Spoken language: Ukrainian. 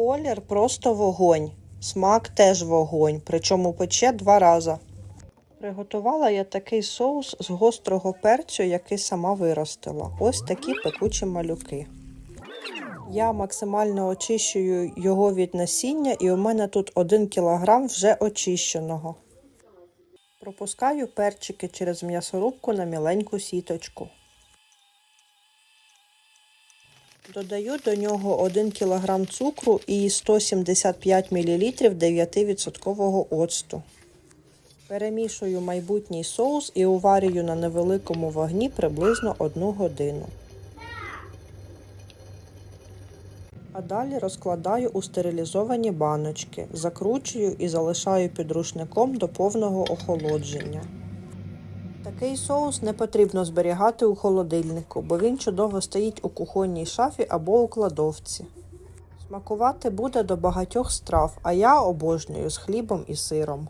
Колір просто вогонь. Смак теж вогонь, причому пече два рази. Приготувала я такий соус з гострого перцю, який сама виростила. Ось такі пекучі малюки. Я максимально очищую його від насіння, і у мене тут 1 кг вже очищеного. Пропускаю перчики через м'ясорубку на міленьку сіточку. Додаю до нього 1 кг цукру і 175 мл 9% оцту. Перемішую майбутній соус і уварюю на невеликому вогні приблизно 1 годину. А далі розкладаю у стерилізовані баночки, закручую і залишаю під рушником до повного охолодження. Такий соус не потрібно зберігати у холодильнику, бо він чудово стоїть у кухонній шафі або у кладовці. Смакувати буде до багатьох страв, а я обожнюю з хлібом і сиром.